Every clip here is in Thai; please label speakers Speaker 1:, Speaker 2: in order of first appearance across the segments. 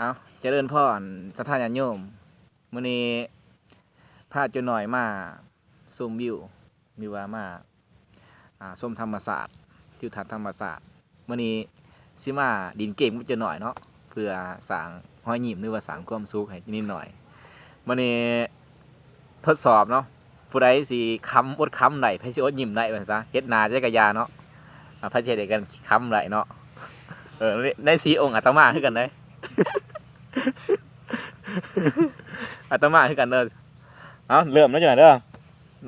Speaker 1: เอาเจริญพรสถานญาติโยมมื้อนี้พาจุหน่อยมาชมวิวมีว่ามาอ่าชมธรรมศาสตร์ทิวทัศน์ธรรมศาสตร์มื้อนี้สิมาดินเก่งกับจุหน่อยเนาะเพื่อสางห้อยหยิมหรือว่าสางความสุขให้จินิดหน่อยมื้อนี้ทดสอบเนาะผู้ใดสิค้ำอดค้ำได้ไผสิอดยิ้มได้ว่าซะเฮ็ดนาจักรยาเนาะอ่าไผสิเฮ็ดให้กันค้ำได้เนาะเออในสีองค์อาตมาคือกันเด้ อาตมาคือกันเด้อเอาเริ่มแล้วจังไดเด้อ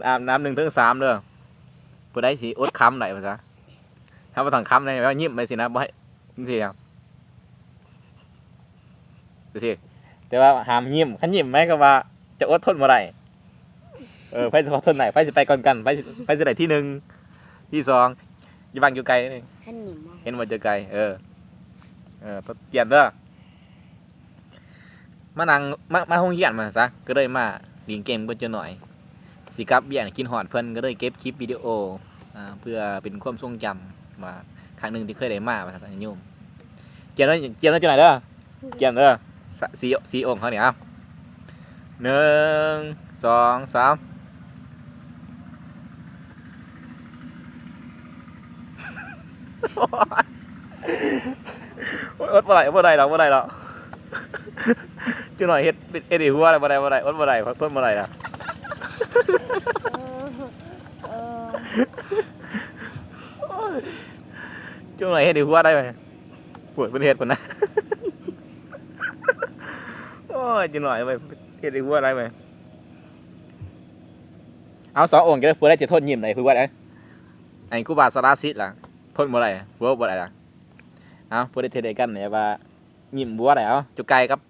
Speaker 1: อาบน้ำหนึ่งถึงสามเด้อผู้ใดสิอดคำไหนภาษาถ้าบ่ต้องคำเลยว่ายิ้มไปสินะบ่ให้จังซี่ครับดูสิแต่ว่าห้ามยิ้มคันยิ้มแม้ก็ว่า จะอดทนบ่ได้เออไผสิพอทนไหนไผสิไปก่อนกันไผสิไผสิได้ที่หนึ่งที่สองอย่าบังอยู่ไกลนี่
Speaker 2: ท่านหนิมอะ
Speaker 1: เห็นว่าจะไกลเออเออเปลี่ยนเด้อ มานั่งมามาห้องเรียนมาซะก็เลยมาลิงเกมก็จะหน่อย สิกลับเบียนกินหอดเพิ่นก็เลยเก็บคลิปวิดีโออ่าเพื่อเป็นความทรงจำมาครั้งหนึ่งที่เคยได้มาว่าท่านโยมเกียนแล้วเกียนแล้วจะไหนเด้อเกียนเด้อสสีสีองค์เขาเนี่ยเอาหนึ่งสองสามอดบ่ได้บ่ได้หรอกบ่ได้หรอก จุหน่อยเฮ็ดเฮ็ดให้หัวอะไรบ่ได้บ่ได้อดบ่ได้พราะทนบ่ได้ล่ะจุหน่อยเฮ็ดให้หัวได้ไหมปวดเพิ่นเฮ็ดพุ่นนะโอ้ยจุหน่อยไปเฮ็ดให้หัวได้ไหมเอาสององค์จะได้เพื่อได้จะทนยิ้มได้คือว่าไอ้ไอ้ครูบาสาราสิทธิ์ล่ะทนบ่ได้หัวบ่ได้ล่ะเอาเพื่อได้เทได้กันเนี่ยว่ายิ้มบัวได้เอาจุไก่กับอ่าก็จะมีเอาอ่าสาบ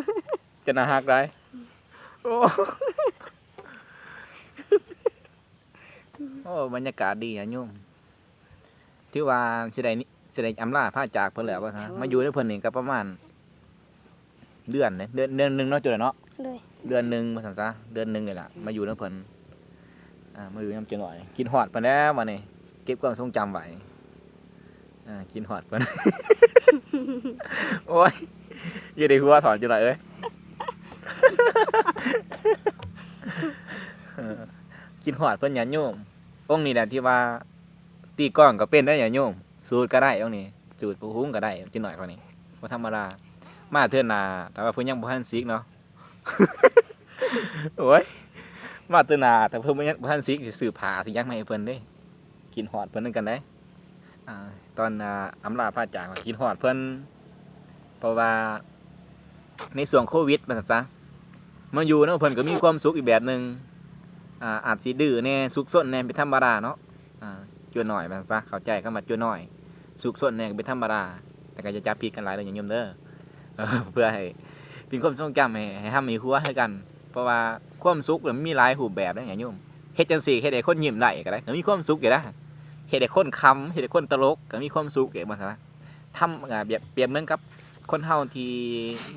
Speaker 1: จะจะน้อยคอยย่อมจะแล้วจะน่าฮักได้โอ้โอ้บรรยากาศดีอะโยมที่ว่าสิได้นี่สิได้อำลาพาจากเพิ่นแล้วว่าซะมาอยู่ในเพิ่นนี่ก็ประมาณ เดือนเนี่ยเดือนเดือนหนึงเนาะจุดเนาะ
Speaker 2: เลย
Speaker 1: เดือนหนึงว่าซั่นซะเดือนหนึงนี่ล่ะมาอยู่ในเพิ่นอ่ามาอยู่นำจังหน่อยกินฮอดเพิ่นแล้วมานี่เก็บความทรงจำไว้อ่ากินฮอดเพิ่น โอ้ยอย่าได้หัวถอนจังหน่อยเอ้ย เออ กินฮอดเพิ่นอย่าโยมองค์นี้แหละที่ว่าตีกลองก็เป็นได้อย่าโยม สูตรก็ได้องค์นี้สูตรผู้หุ้งก็ได้จังหน่อยกว่านี้บ่ธรรมดามาเทื่อนาแต่ว่าเพิ่นยังบ่ทันซิกเนาะโอ้ยมาเทื่อนาแต่เพิ่นบ่ยังบ่ทันซิกสิซื้อผ้าสิยังมาให้เพิ่นเด้กินฮอดเพิ่นนกันได้อ่าตอนอ่าอำลาพระจากกินฮอดเพิ่นเพราะว่าในส่วงโควิดว่าซั่นซะมาอยู่เนาะเพิ่นก็มีความสุขอีกแบบหนึ่ง อ่าอาจสิดื้อแน่สุขสนแน่เป็นธรรมดาเนาะอ่าจัวหน่อยว่าซั่นซะเข้าใจคำว่าจัวหน่อยสุขสนแน่ก็เป็นธรรมดาแต่ก็จะจับผิดกันหลายเด้อย่าโยมเด้อเออเพื่อให้เป็นความทรงจำให้ให้ทำมีหัวให้กัน เพราะว่าความสุขมันมีหลายรูปแบบนะอย่างยมเฮ็ดจังซี่เฮ็ดให้คนยิ้มได้ก็ได้ก็มีความสุขอยู่นะเฮ็ดให้คนคำเฮ็ดให้คนตลกก็มีความสุขอย่างมันซะทำแบบเปรียบเหมือนกับคนเฮาที่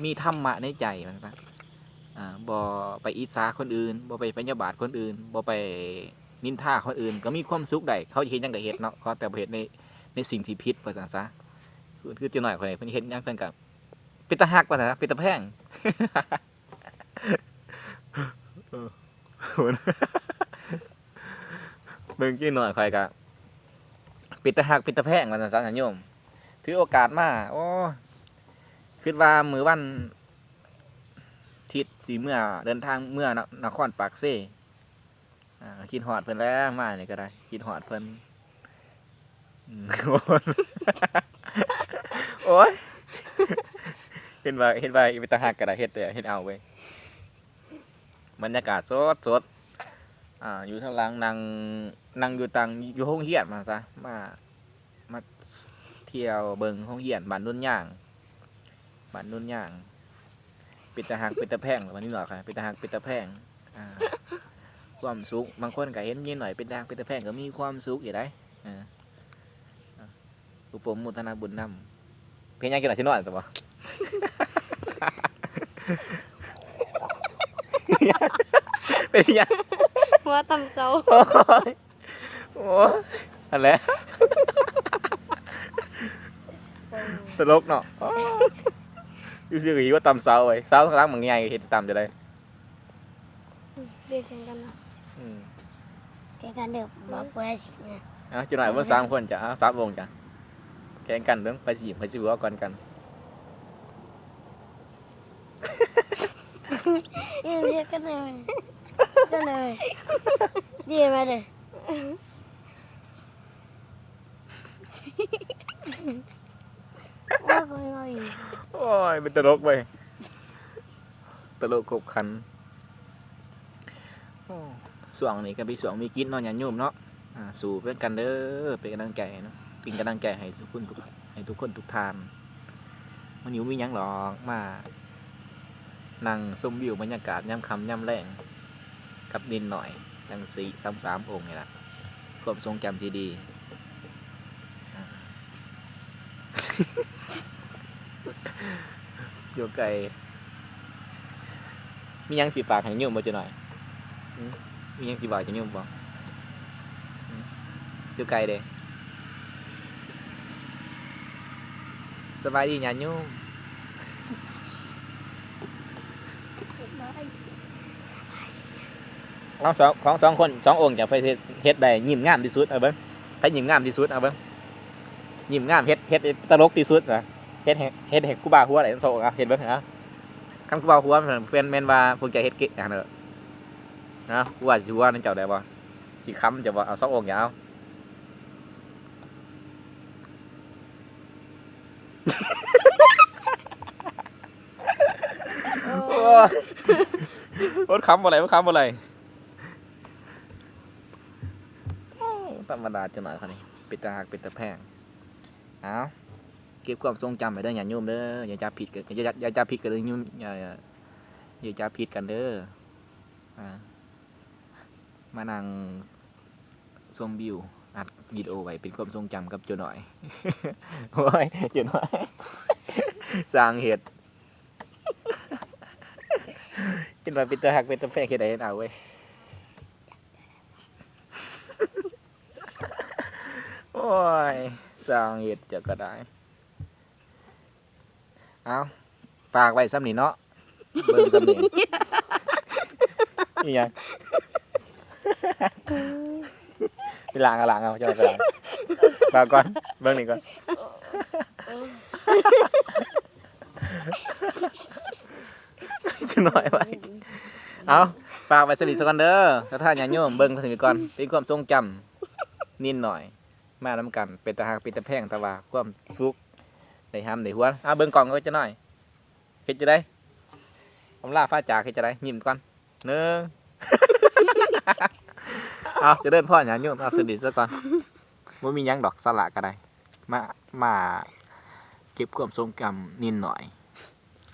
Speaker 1: มีธรรมะในใจมันซะ บ่ไปอิจฉาคนอื่นบ่ไปพยาบาทคนอื่นบ่ไปนินทาคนอื่น ก็มีความสุขได้เขาเฮ็ดหยังก็เฮ็ดเนาะเขาแต่เฮ็ดในในสิ่งที่ผิดว่าซั่นซะคือคือจังหน่อยคนนี้เพิ่นเฮ็ดหยังเพิ่นก็เป็นตาหักว่านะเป็นตาแพงเออโหนะเบิ่งกี้หน่อยใครกะเป็นตาหักป็นตาแพงว่าซั่นซะโยม ถือโอกาสมา โอ้คิดว่ามือวัน สีเมื่อเดินทางเมื่อนครปากเซ่อ่าคิดหอดเพิ่นแล้วมานี่ก็ได้ คิดหอดเพิ่นโอ้ยเห็นว่าเห็นว่าเป็นตาหักกระดาเฮ็ดแต่เฮ็ดเอาเว้ยบรรยากาศสดสดอ่าอยู่ทางหลังนั่งนั่งอยู่ตังอยู่ห้องเฮียนมาซะมามาเที่ยวเบิงห้องเฮียนบ้านนุ่นย่างบ้านนุ่นย่าง เป็นตาหักเป็นตาแพงหรือวันนี้หรอกค่ะเป็นตาหักเป็นตาแพงอ่าความสุขบางคนก็เห็นยินหน่อยเป็นตาหักเป็นตาแพงก็มีความสุขอยู่ได้อ่าอ่าอุปมุทนาบุญนำเพียงยังกินหน่อยชินหน่อยสิบ่เป็นยัง
Speaker 2: หัวตำเจ้า
Speaker 1: โอ้ยโอ้ยอะไรตลกเนาะ โอ้ยอยู่ซื่อๆว่าตำเสาไว้เสาข้างหล่างมันใหญ่เห็ดตำจะได้
Speaker 2: เรียกแข่งกันนะ
Speaker 1: อืม
Speaker 2: แข่งกันเด้
Speaker 1: ยเมื่อสามคนจ้ะเอาสามวงจ้ะแข่งกันเรื่องไปสิไปสิบัวก่อนกัน
Speaker 2: เรียกกันเลยกันเลยดีมาเลยว่ากูไม่เอาอีก
Speaker 1: โอ้ยเป็นตลกไปตลกขบขันสวงนี้ก็เป็นส่วงมีกินเนาะอย่าโยมเนาะอ่าสู่เป็นกันเด้อเป็นกำลังใจเนาะเป็นกำลังใจให้ทุกคนทุกให้ทุกคนทุกทานมันอยู่มีหยังหรอกมานั่งชมวิวบรรยากาศย่ำคำย่ำแรงกับดินหน่อยทั้งสีสามสามองค์นี่แหละความทรงจำที่ดี อ่าอยู่ไกลมีหยังสิฝากให้โยมบ่จะหน่อยหืมมีหยังสิฝากจะโยมบ่หืมอยู่ไกลเด้สบายดีญาติโยมเอาสองของสองคนสององค์จะไปเฮ็ดเฮ็ดได้ยิ้มงามที่สุดเอาเบิ่งถ้ายิ้มงามที่สุดเอาเบิ่งยิ้มงามเฮ็ดเฮ็ดตลกที่สุดนะ เฮ็ดให้เฮ็ดกูบาหัวได้ทั้งสององค์อะเฮ็ดเบิ่งนะคันกูบาหัวมันเป็นแม่นว่าพวกจะเฮ็ดเก่งอย่างเด้อนะกูว่าสิหัวนั่นเจ้าได้บ่สิค้ำจะบ่เอาสององอย่าเอาโอ้ค้ำอะไรรถค้ำอะไรธรรมดาจะหน่อยคนนี้ปิดตาหักปิดตาแพงเอา เก็บความทรงจำไปเด้ออย่าโยมเด้ออย่าจับผิดกันอย่าอย่าจับผิดกันเลยโยมอย่าอย่าอย่าจับผิดกันเด้ออ่ามานั่งชมวิวอัดวิดีโอไว้เป็นความทรงจำกับเจ้าหน่อยโอ้ยเจ้าหน่อยสร้างเหตุกินมาเป็นตาหักเป็นตาแพงแค่ไหนเอาเว้ยโอ้ยสร้างเหตุจะก็ได้ เอาฝากไว้ซ้ำนี่เนาะเบิ่งซ้ำนี่นี่ยังไปล้างเอาล้างเอาจะไปล้างฝากก่อนเบิ่งนี่ก่อนจะหน่อยไว้เอาฝากไว้สนิทสักกันเด้อถ้าท่านญาติโยมเบิ่งถึงก่อนเป็นความทรงจำนิดหน่อย มานํกัน เป็นตาหักเป็นตาแพงแต่ว่าความสุข ได้ห้ามได้หัวเอาเบิ่งกล่องก็จะหน่อยเฮ็ดจะได้ผมลาฟ้าจากเฮ็ดจะได้ยิ้มก่อนหนึ่งเอาจะเดินพ่อญาติโยมเอาสนิทซะก่อนบ่มียังดอกสละก็ได้มามาเก็บความทรงจำนิดหน่อย